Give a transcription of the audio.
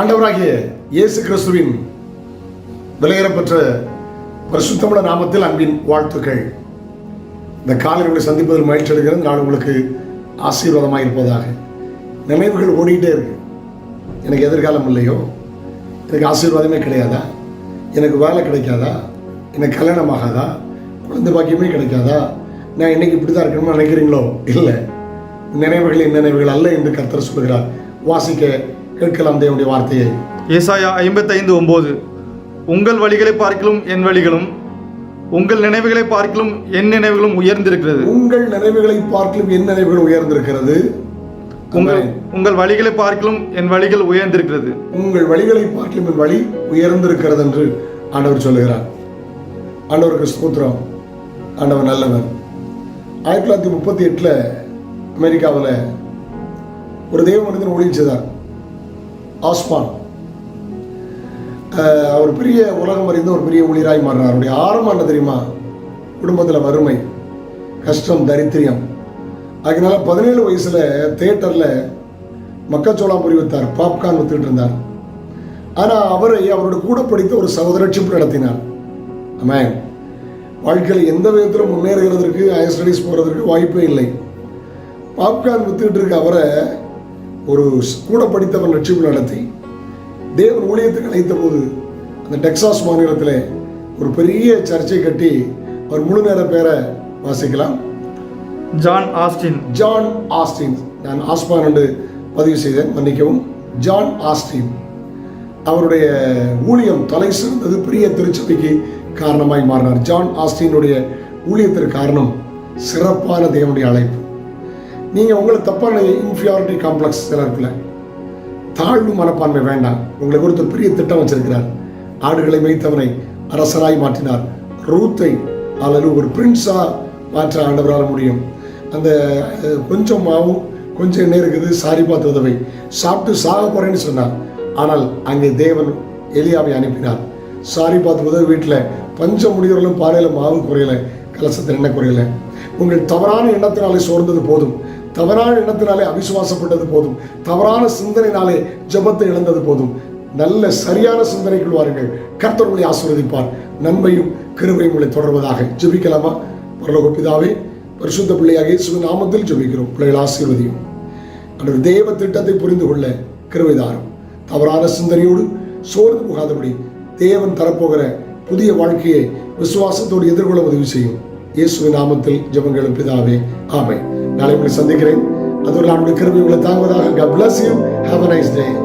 ஆண்டவராகிய இயேசு கிறிஸ்துவின் விலையேறப்பெற்ற பரிசுத்தமுள்ள நாமத்தில் அன்பின் வாழ்த்துக்கள். இந்த காலை உங்களை சந்திப்பதில் மகிழ்ச்சி அடைகிறது நான் உங்களுக்கு ஆசீர்வாதமாக இருப்பதாக. நினைவுகள் ஓடிக்கிட்டே இருக்கு. எனக்கு எதிர்காலம் இல்லையோ? எனக்கு ஆசீர்வாதமே கிடையாதா? எனக்கு வேலை கிடைக்காதா? எனக்கு கல்யாணம் ஆகாதா? குழந்தை பாக்கியமே கிடைக்காதா? நான் இன்னைக்கு இப்படி தான் இருக்கணும்னு நினைக்கிறீங்களோ? இல்லை. நினைவுகளின் நினைவுகள் அல்ல என்று கர்த்தர் சொல்கிறார் வாசிக்க கேட்கலாம் தேவனுடைய வார்த்தையை. ஏசாயா ஐம்பத்தைந்து ஒம்பது. உங்கள் வழிகளை பார்க்கிலும் என் வழிகளும் உங்கள் நினைவுகளை பார்க்கிலும் என் நினைவுகளும் உயர்ந்திருக்கிறது. உங்கள் நினைவுகளை பார்க்கலும் என் நினைவுகள் உயர்ந்திருக்கிறது. உங்கள் உங்கள் வழிகளை பார்க்கிலும் என் வழிகள் உயர்ந்திருக்கிறது. உங்கள் வழிகளை பார்க்கலும் என் வழி உயர்ந்திருக்கிறது என்று ஆண்டவர் சொல்லுகிறார். ஆண்டவருக்கு ஸ்தோத்திரம். ஆண்டவர் நல்லவர். ஆயிரத்தி தொள்ளாயிரத்தி முப்பத்தி எட்டில் அமெரிக்காவில் ஒரு தெய்வ மனிதன் ஊழியம் ஆஸ்மான் அவர் பெரிய உலகம் அறிந்து ஒரு பெரிய ஊழியராய் மாறினார் அவருடைய ஆரம்பம் என்ன தெரியுமா? குடும்பத்தில் வறுமை கஷ்டம் தரித்திரியம். அதனால பதினேழு வயசில் தேட்டரில் மக்காச்சோளம் பொறி வைத்தார். பாப்கார்ன் வித்துட்டு இருந்தார். ஆனால் அவரை அவரோட கூட படித்த ஒரு சகோதரட்சிப்பு நடத்தினார். ஆமாம். வாழ்க்கையில் எந்த விதத்திலும் முன்னேறுகிறதற்கு ஹையர் ஸ்டடீஸ் போகிறதுக்கு வாய்ப்பே இல்லை. பாப்கார்ன் வித்துக்கிட்டு இருக்க அவரை ஒரு கூட படித்தவன் ரட்சிப்பு நடத்தி தேவன் ஊழியத்துக்கு அழைத்த போது அந்த டெக்சாஸ் மாநிலத்தில் ஒரு பெரிய சர்ச்சை கட்டி அவர் முழு நேர பேரை வாசிக்கலாம். John Austin. John Austin. நான் ஆஸ்மான் என்று பதிவு செய்தேன் மன்னிக்கவும். John Austin. அவருடைய ஊழியம் தலை சிறந்தது பெரிய திருச்சபைக்கு காரணமாய் மாறினார். ஜான் ஆஸ்டினுடைய ஊழியத்திற்கு காரணம் சிறப்பான தேவனுடைய அழைப்பு. நீங்கள் உங்களுக்கு தப்பான இன்ஃபியாரிட்டி காம்ப்ளெக்ஸ் சிலருக்குள்ள தாழ்வு மனப்பான்மை வேண்டாம். உங்களை குறித்து பெரிய திட்டம் வச்சிருக்கிறார். ஆடுகளை மேய்த்தவனை அரசராய் மாற்றினார். ரூத்தை அல்லது ஒரு பிரின்ஸாக மாற்ற ஆண்டவரால் முடியும். அந்த கொஞ்சம் மாவும் கொஞ்சம் எண்ணெய் இருக்குது சாரி பார்த்து உதவை. சாப்பிட்டு சாக போறேன்னு சொன்னார். ஆனால் அங்கே தேவன் எலியாவை அனுப்பினார். சாரி பார்த்து உதவி வீட்டில் பஞ்சம் முடிகிறவர்களும் பாறையில் மாவும் குறையலை கலசத்தில் எண்ணெய் குறையலை. உங்கள் தவறான எண்ணத்தினாலே சோர்ந்தது போதும். தவறான எண்ணத்தினாலே அவிசுவாசப்பட்டது போதும். தவறான சிந்தனையினாலே ஜபத்தை இழந்தது போதும். நல்ல சரியான சிந்தனைக்குள் வாருங்கள். கர்த்தர் உங்களை ஆசீர்வதிப்பார். நன்மையும் கிருபையும் உங்களை தொடர்வதாக ஜெபிக்கலாமா? பரலோக பிதாவே பரிசுத்த பிள்ளையாக இயேசுவின் நாமத்தில் ஜெபிக்கிறோம். பிள்ளைகள் ஆசீர்வதியும். அந்த தேவ திட்டத்தை புரிந்து கொள்ள கிருபைதாரம் தவறான சிந்தனையோடு சோர்ந்து போகாதபடி தேவன் தரப்போகிற புதிய வாழ்க்கையை விசுவாசத்தோடு எதிர்கொள்ள உதவி செய்யும். இயேசுவின் நாமத்தில் ஜபங்களும் பிதாவே ஆமை நாளை உங்களை சந்திக்கிறேன். அதோடு நம்முடைய கிருபை உங்களை தாங்குவதாக God you have a nice day.